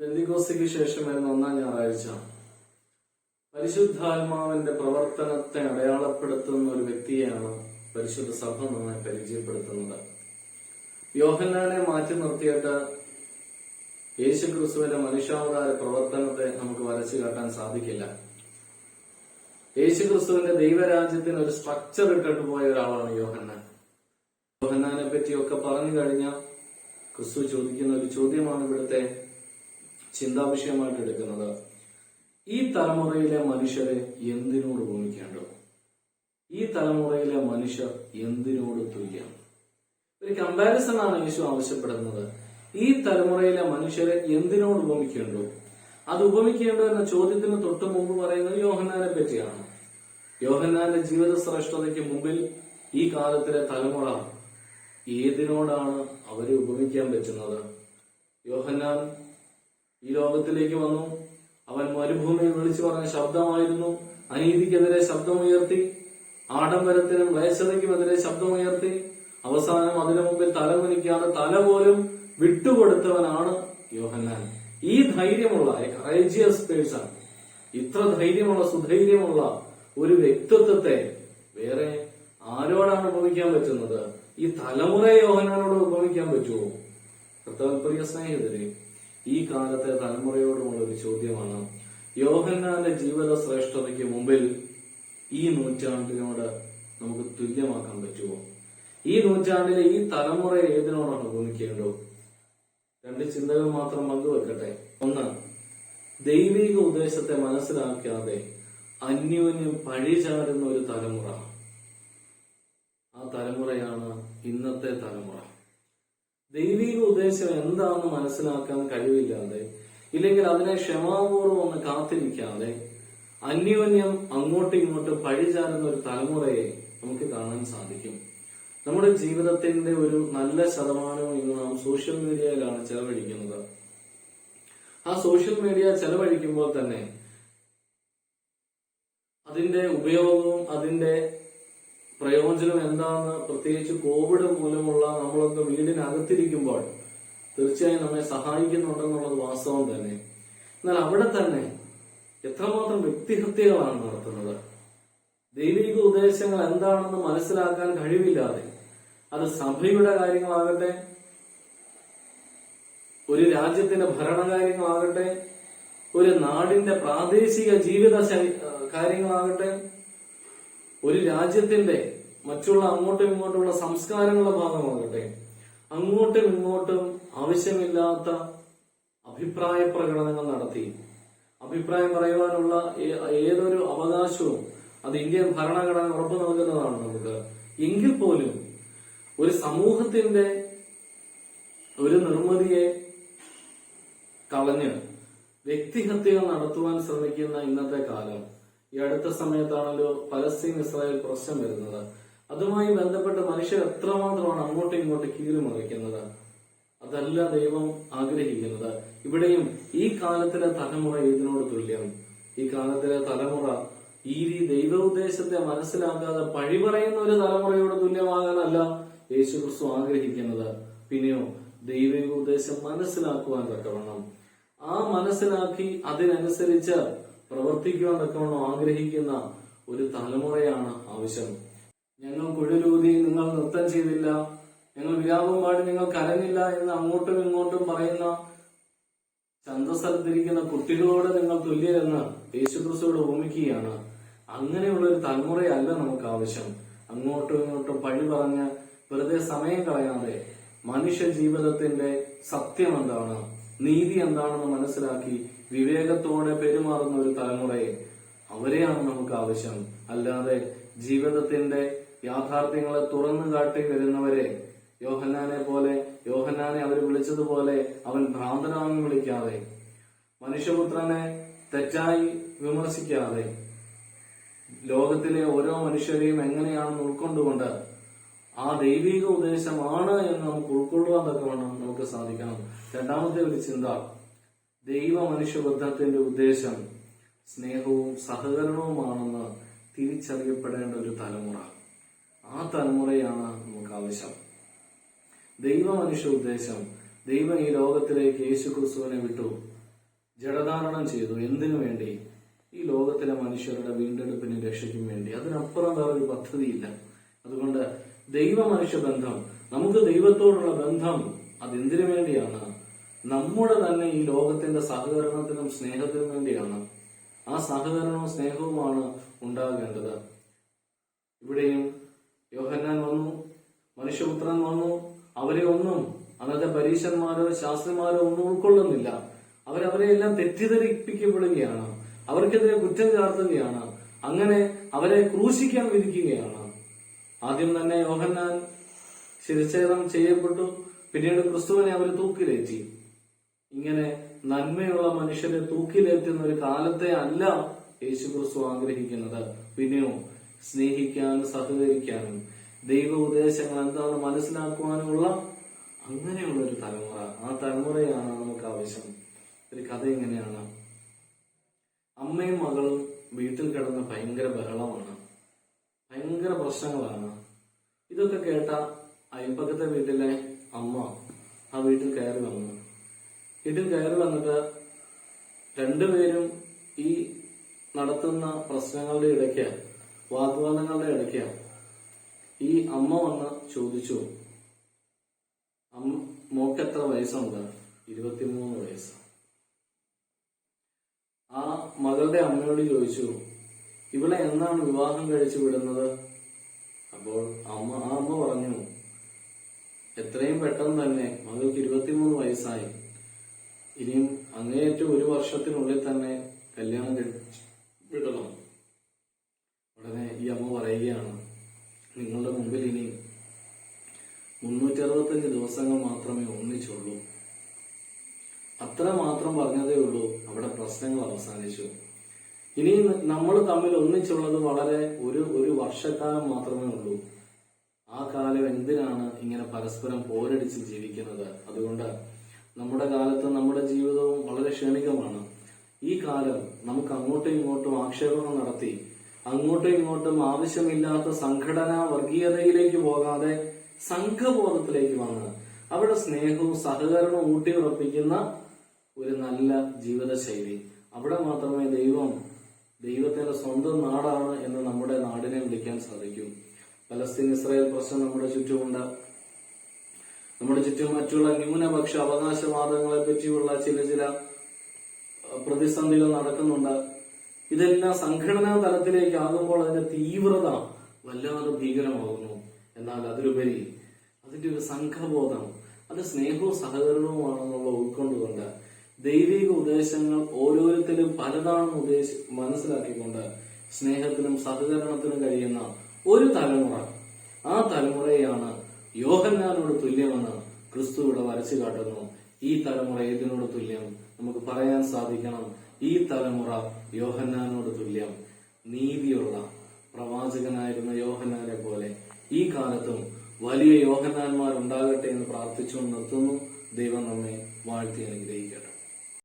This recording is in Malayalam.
ബന്ദിക്കോസ്തിക്ക് ശേഷം വരുന്ന ഒന്നാം ഞായറാഴ്ച. പരിശുദ്ധാത്മാവിന്റെ പ്രവർത്തനത്തെ അടയാളപ്പെടുത്തുന്ന ഒരു വ്യക്തിയെയാണ് പരിശുദ്ധ സഭ നമ്മെ പരിചയപ്പെടുത്തുന്നത്. യോഹന്നാനെ മാറ്റി നിർത്തിയിട്ട് യേശു ക്രിസ്തുവിന്റെ മനുഷ്യാവതാര പ്രവർത്തനത്തെ നമുക്ക് വരച്ചു കാട്ടാൻ സാധിക്കില്ല. യേശു ക്രിസ്തുവിന്റെ ദൈവരാജ്യത്തിന് ഒരു സ്ട്രക്ചർ ഇട്ടിട്ട് പോയ ഒരാളാണ് യോഹന്നാൻ. യോഹന്നാനെ പറ്റിയൊക്കെ പറഞ്ഞു കഴിഞ്ഞാൽ ക്രിസ്തു ചോദിക്കുന്ന ഒരു ചോദ്യമാണ് ഇവിടുത്തെ ചിന്താവിഷയമായിട്ട് എടുക്കുന്നത് ഈ തലമുറയിലെ മനുഷ്യരെ എന്തിനോട് ഭൂമിക്കേണ്ടു ഈ തലമുറയിലെ മനുഷ്യർ എന്തിനോട് തുല്യം? ഒരു കമ്പാരിസൺ ആണ് യേശു ആവശ്യപ്പെടുന്നത്. ഈ തലമുറയിലെ മനുഷ്യരെ എന്തിനോട് ഉപമിക്കേണ്ടു അത് ഉപമിക്കേണ്ടു എന്ന ചോദ്യത്തിന് തൊട്ട് മുമ്പ് പറയുന്നത് യോഹന്നാനെ പറ്റിയാണ്. യോഹന്നാന്റെ ജീവിത ശ്രേഷ്ഠതയ്ക്ക് മുമ്പിൽ ഈ കാലത്തിലെ തലമുറ ഏതിനോടാണ് അവരെ ഉപമിക്കാൻ പറ്റുന്നത്? യോഹന്നാൻ ഈ ലോകത്തിലേക്ക് വന്നു. അവൻ മരുഭൂമിയിൽ വിളിച്ചു പറഞ്ഞ ശബ്ദമായിരുന്നു. അനീതിക്കെതിരെ ശബ്ദമുയർത്തി. ആഡംബരത്തിനും ക്ലേശതയ്ക്കുമെതിരെ ശബ്ദമുയർത്തി. അവസാനം അതിനു മുമ്പിൽ തല കുനിക്കാതെ തല പോലും വിട്ടുകൊടുത്തവനാണ് യോഹന്നാൻ. ഈ ധൈര്യമുള്ള കറേജിയസ് പേഴ്സൺ ഇത്ര ധൈര്യമുള്ള സുധൈര്യമുള്ള ഒരു വ്യക്തിത്വത്തെ വേറെ ആരോടാണ് ഉപമിക്കാൻ പറ്റുന്നത്? ഈ തലമുറയെ യോഹന്നാനോട് ഉപമിക്കാൻ പറ്റുമോ? പ്രിയ സ്നേഹിതരെ ഈ കാലത്തെ തലമുറയോടുമുള്ള ഒരു ചോദ്യമാണ് യോഹന്നാന്റെ ജീവിത ശ്രേഷ്ഠതയ്ക്ക് മുമ്പിൽ ഈ നൂറ്റാണ്ടിനോട് നമുക്ക് തുല്യമാക്കാൻ പറ്റുമോ? ഈ നൂറ്റാണ്ടിലെ ഈ തലമുറ ഏതിനോടാണ് ഉപമിക്കേണ്ടത് രണ്ട് ചിന്തകൾ മാത്രം പങ്കുവെക്കട്ടെ. ഒന്ന് ദൈവിക ഉദ്ദേശത്തെ മനസ്സിലാക്കാതെ അന്യോന്യം പഴിചാരുന്ന ഒരു തലമുറ. ആ തലമുറയാണ് ഇന്നത്തെ തലമുറ. ദൈവിക ഉദ്ദേശം എന്താണെന്ന് മനസ്സിലാക്കാൻ കഴിവില്ലാതെ ഇല്ലെങ്കിൽ അതിനെ ക്ഷമാപൂർവം ഒന്ന് കാത്തിരിക്കാതെ അന്യോന്യം അങ്ങോട്ടും ഇങ്ങോട്ടും പഴിചാരുന്ന ഒരു തലമുറയെ നമുക്ക് കാണാൻ സാധിക്കും. നമ്മുടെ ജീവിതത്തിന്റെ ഒരു നല്ല ശതമാനവും ഇന്ന് നാം സോഷ്യൽ മീഡിയയിലാണ് ചെലവഴിക്കുന്നത്. ആ സോഷ്യൽ മീഡിയ ചെലവഴിക്കുമ്പോൾ തന്നെ അതിന്റെ ഉപയോഗവും അതിന്റെ പ്രയോജനം എന്താണെന്ന് പ്രത്യേകിച്ച് കോവിഡ് മൂലമുള്ള നമ്മളൊക്കെ വീടിനകത്തിരിക്കുമ്പോൾ തീർച്ചയായും നമ്മെ സഹായിക്കുന്നുണ്ടെന്നുള്ളത് വാസ്തവം തന്നെ. എന്നാൽ അവിടെ തന്നെ എത്രമാത്രം വ്യക്തിഹത്യകളാണ് നടത്തുന്നത്? ദൈവിക ഉദ്ദേശങ്ങൾ എന്താണെന്ന് മനസ്സിലാക്കാൻ കഴിവില്ലാതെ അത് സഭയുടെ കാര്യങ്ങളാകട്ടെ ഒരു രാജ്യത്തിന്റെ ഭരണകാര്യങ്ങളാകട്ടെ ഒരു നാടിന്റെ പ്രാദേശിക ജീവിത കാര്യങ്ങളാകട്ടെ ഒരു രാജ്യത്തിന്റെ മറ്റുള്ള അങ്ങോട്ടും ഇങ്ങോട്ടുമുള്ള സംസ്കാരങ്ങളുടെ ഭാഗമാകട്ടെ അങ്ങോട്ടും ഇങ്ങോട്ടും ആവശ്യമില്ലാത്ത അഭിപ്രായ പ്രകടനങ്ങൾ നടത്തി. അഭിപ്രായം പറയുവാനുള്ള ഏതൊരു അവകാശവും അത് ഇന്ത്യൻ ഭരണഘടന ഉറപ്പു നൽകുന്നതാണ് നമുക്ക്. എങ്കിൽ പോലും ഒരു സമൂഹത്തിന്റെ ഒരു നിർമ്മിതിയെ കളഞ്ഞ് വ്യക്തിഹത്യകൾ നടത്തുവാൻ ശ്രമിക്കുന്ന ഇന്നത്തെ കാലം ഈ അടുത്ത സമയത്താണല്ലോ പലസ്തീൻ ഇസ്രായേൽ പ്രശ്നം വരുന്നത്. അതുമായി ബന്ധപ്പെട്ട് മനുഷ്യർ എത്രമാത്രമാണ് അങ്ങോട്ടും ഇങ്ങോട്ടും കീറി മറിക്കുന്നത്? അതല്ല ദൈവം ആഗ്രഹിക്കുന്നത്. ഇവിടെയും ഈ കാലത്തിലെ തലമുറ ഇതിനോട് തുല്യം. ഈ കാലത്തിലെ തലമുറ ഈ ദൈവ ഉദ്ദേശത്തെ മനസ്സിലാക്കാതെ പഴി പറയുന്ന ഒരു തലമുറയോട് തുല്യമാകാനല്ല യേശു ക്രിസ്തു ആഗ്രഹിക്കുന്നത്. പിന്നെയോ ദൈവിക ഉദ്ദേശം മനസ്സിലാക്കുവാൻ തക്കവണ്ണം. ആ മനസ്സിലാക്കി അതിനനുസരിച്ച് പ്രവർത്തിക്കുവാൻ തക്കവണ്ണം ആഗ്രഹിക്കുന്ന ഒരു തലമുറയാണ് ആവശ്യം. ഞങ്ങൾ കുഴലൂതി നിങ്ങൾ നൃത്തം ചെയ്തില്ല. ഞങ്ങൾ വിലാപം പാടി നിങ്ങൾ കരഞ്ഞില്ല എന്ന് അങ്ങോട്ടും ഇങ്ങോട്ടും പറയുന്ന ചന്തസ്ഥലത്തിരിക്കുന്ന കുട്ടികളോട് നിങ്ങൾ തുല്യരെന്ന് യേശുക്രിസ്തുവിടെ ഓമിക്കുകയാണ് അങ്ങനെയുള്ള ഒരു തലമുറയല്ല നമുക്ക് ആവശ്യം. അങ്ങോട്ടും ഇങ്ങോട്ടും പഴി പറഞ്ഞ് വെറുതെ സമയം കളയാതെ മനുഷ്യ ജീവിതത്തിന്റെ സത്യം എന്താണ്? നീതി എന്താണെന്ന് മനസ്സിലാക്കി വിവേകത്തോടെ പെരുമാറുന്ന ഒരു തലമുറയെ അവരെയാണ് നമുക്ക് ആവശ്യം. അല്ലാതെ ജീവിതത്തിന്റെ യാഥാർത്ഥ്യങ്ങളെ തുറന്നു കാട്ടി വരുന്നവരെ യോഹന്നാനെ പോലെ യോഹന്നാനെ അവർ വിളിച്ചതുപോലെ അവൻ ഭ്രാന്തനാണെന്ന് വിളിക്കാതെ മനുഷ്യപുത്രനെ തെറ്റായി വിമർശിക്കാതെ ലോകത്തിലെ ഓരോ മനുഷ്യരെയും എങ്ങനെയാണെന്ന് ഉൾക്കൊണ്ടുകൊണ്ട് ആ ദൈവിക ഉപദേശമാണ് എന്ന് നമുക്ക് ഉൾക്കൊള്ളുവാൻ തക്കവണ്ണം നമുക്ക് സാധിക്കണം. രണ്ടാമത്തെ ഒരു ചിന്ത ദൈവ മനുഷ്യബന്ധത്തിന്റെ ഉദ്ദേശം സ്നേഹവും സഹകരണവുമാണെന്ന് തിരിച്ചറിയപ്പെടേണ്ട ഒരു തലമുറ. ആ തലമുറയാണ് നമുക്ക് ആവശ്യം. ദൈവ മനുഷ്യ ഉദ്ദേശം ദൈവം ഈ ലോകത്തിലേക്ക് യേശു ക്രിസ്തുവിനെ വിട്ടു ജഡധാരണം ചെയ്തു. എന്തിനു വേണ്ടി? ഈ ലോകത്തിലെ മനുഷ്യരുടെ വീണ്ടെടുപ്പിന് രക്ഷയ്ക്കും വേണ്ടി. അതിനപ്പുറം വേറെ ഒരു പദ്ധതിയില്ല. അതുകൊണ്ട് ദൈവ മനുഷ്യ ബന്ധം നമുക്ക് ദൈവത്തോടുള്ള ബന്ധം അതെന്തിനു വേണ്ടിയാണ്? നമ്മുടെ തന്നെ ഈ ലോകത്തിന്റെ സഹകരണത്തിനും സ്നേഹത്തിനും വേണ്ടിയാണ്. ആ സഹകരണവും സ്നേഹവുമാണ് ഉണ്ടാകേണ്ടത്. ഇവിടെയും യോഹന്നാൻ വന്നു മനുഷ്യപുത്രൻ വന്നു. അവരെ ഒന്നും അന്നത്തെ പരീശന്മാരോ ശാസ്ത്രിമാരോ ഒന്നും ഉൾക്കൊള്ളുന്നില്ല. അവരവരെ എല്ലാം തെറ്റിദ്ധരിപ്പിക്കപ്പെടുകയാണ്. അവർക്കെതിരെ കുറ്റം ചാർത്തുകയാണ്. അങ്ങനെ അവരെ ക്രൂശിക്കാൻ വിധിക്കുകയാണ്. ആദ്യം തന്നെ യോഹന്നാൻ ശിരച്ഛേദം ചെയ്യപ്പെട്ടു. പിന്നീട് ക്രിസ്തുവിനെ അവർ തൂക്കിലേറ്റി. ഇങ്ങനെ നന്മയുള്ള മനുഷ്യനെ തൂക്കിലേറ്റുന്ന ഒരു കാലത്തെ അല്ല യേശു ക്രിസ്തു ആഗ്രഹിക്കുന്നത്. പിന്നെയോ സ്നേഹിക്കാനും സഹകരിക്കാനും ദൈവ ഉപദേശങ്ങൾ എന്താണെന്ന് മനസ്സിലാക്കുവാനുമുള്ള അങ്ങനെയുള്ള ഒരു തലമുറ. ആ തലമുറയാണ് നമുക്ക് ആവശ്യം. ഒരു കഥ എങ്ങനെയാണ് അമ്മയും മകളും വീട്ടിൽ കിടന്ന് ഭയങ്കര ബഹളമാണ്. പ്രശ്നങ്ങളാണ്. ഇതൊക്കെ കേട്ട അയൽപ്പക്കത്തെ വീട്ടിലെ അമ്മ ആ വീട്ടിൽ കയറി വന്നു. വീട്ടിൽ കയറി വന്നിട്ട് രണ്ടുപേരും ഈ നടത്തുന്ന പ്രശ്നങ്ങളുടെ ഇടയ്ക്ക് വാഗ്വാദങ്ങളുടെ ഇടയ്ക്ക് ഈ അമ്മ വന്ന് ചോദിച്ചു. മോക്ക് എത്ര വയസ്സുണ്ട്? ഇരുപത്തിമൂന്ന് വയസ്സ്. ആ മകളുടെ അമ്മയോട് ചോദിച്ചു ഇവളെ എന്നാണ് വിവാഹം കഴിച്ചു വിടുന്നത്? അപ്പോൾ അമ്മ ആ അമ്മ പറഞ്ഞു എത്രയും പെട്ടെന്ന് തന്നെ മകൾക്ക് ഇരുപത്തിമൂന്ന് വയസ്സായി. ഇനിയും അങ്ങേയറ്റം ഒരു വർഷത്തിനുള്ളിൽ തന്നെ കല്യാണം കഴിക്കണം ഉടനെ ഈ അമ്മ പറയുകയാണ് നിങ്ങളുടെ മുമ്പിൽ ഇനി മുന്നൂറ്റി അറുപത്തഞ്ച് ദിവസങ്ങൾ മാത്രമേ ഒന്നിച്ചുള്ളൂ. അത്ര മാത്രം പറഞ്ഞതേ ഉള്ളൂ അവിടെ പ്രശ്നങ്ങൾ അവസാനിച്ചു. ഇനി നമ്മൾ തമ്മിൽ ഒന്നിച്ചുള്ളത് വളരെ ഒരു ഒരു വർഷക്കാലം മാത്രമേ ഉള്ളൂ. ആ കാലം എന്തിനാണ് ഇങ്ങനെ പരസ്പരം പോരടിച്ച് ജീവിക്കുന്നത്? അതുകൊണ്ട് നമ്മുടെ കാലത്ത് നമ്മുടെ ജീവിതവും വളരെ ക്ഷണികമാണ്. ഈ കാലം നമുക്ക് അങ്ങോട്ടും ഇങ്ങോട്ടും ആക്ഷേപങ്ങൾ നടത്തി അങ്ങോട്ടും ഇങ്ങോട്ടും ആവശ്യമില്ലാത്ത സംഘടനാ വർഗീയതയിലേക്ക് പോകാതെ സംഘബോധത്തിലേക്ക് വന്ന് അവിടെ സ്നേഹവും സഹകരണവും ഊട്ടിയുറപ്പിക്കുന്ന ഒരു നല്ല ജീവിതശൈലി. അവിടെ മാത്രമേ ദൈവം ദൈവത്തിന്റെ സ്വന്തം നാടാണ് എന്ന് നമ്മുടെ നാടിനെ വിളിക്കാൻ സാധിക്കും. പലസ്തീൻ ഇസ്രായേൽ പ്രശ്നം നമ്മുടെ ചുറ്റുമുണ്ട്. നമ്മുടെ ചുറ്റും മറ്റുള്ള ന്യൂനപക്ഷ അവകാശവാദങ്ങളെ പറ്റിയുള്ള ചില ചില പ്രതിസന്ധികൾ നടക്കുന്നുണ്ട്. ഇതെല്ലാം സംഘടനാ തലത്തിലേക്ക് ആകുമ്പോൾ അതിന്റെ തീവ്രത വല്ലാതെ ഭീകരമാകുന്നു. എന്നാൽ അതിലുപരി അതിന്റെ ഒരു സംഘബോധം അത് സ്നേഹവും സഹകരണവുമാണെന്നുള്ള ഉൾക്കൊണ്ടുകൊണ്ട് ദൈവിക ഉദ്ദേശങ്ങൾ ഓരോരുത്തരും പലതാണെന്ന് ഉദ്ദേശ മനസ്സിലാക്കിക്കൊണ്ട് സ്നേഹത്തിനും സഹകരണത്തിനും കഴിയുന്ന ഒരു തലമുറ. ആ തലമുറയാണ് യോഹന്നാനോട് തുല്യമെന്ന് ക്രിസ്തു ഇവിടെ വരച്ചു കാട്ടുന്നു. ഈ തലമുറ ഏതിനോട് തുല്യം? നമുക്ക് പറയാൻ സാധിക്കണം. ഈ തലമുറ യോഹന്നാനോട് തുല്യം. നീതിയുള്ള പ്രവാചകനായിരുന്ന യോഹന്നാനെ പോലെ ഈ കാലത്തും വലിയ യോഹന്നാന്മാർ ഉണ്ടാകട്ടെ എന്ന് പ്രാർത്ഥിച്ചുകൊണ്ട് നിർത്തുന്നു. ദൈവം നമ്മെ വാഴ്ത്തി അനുഗ്രഹിക്കട്ടെ.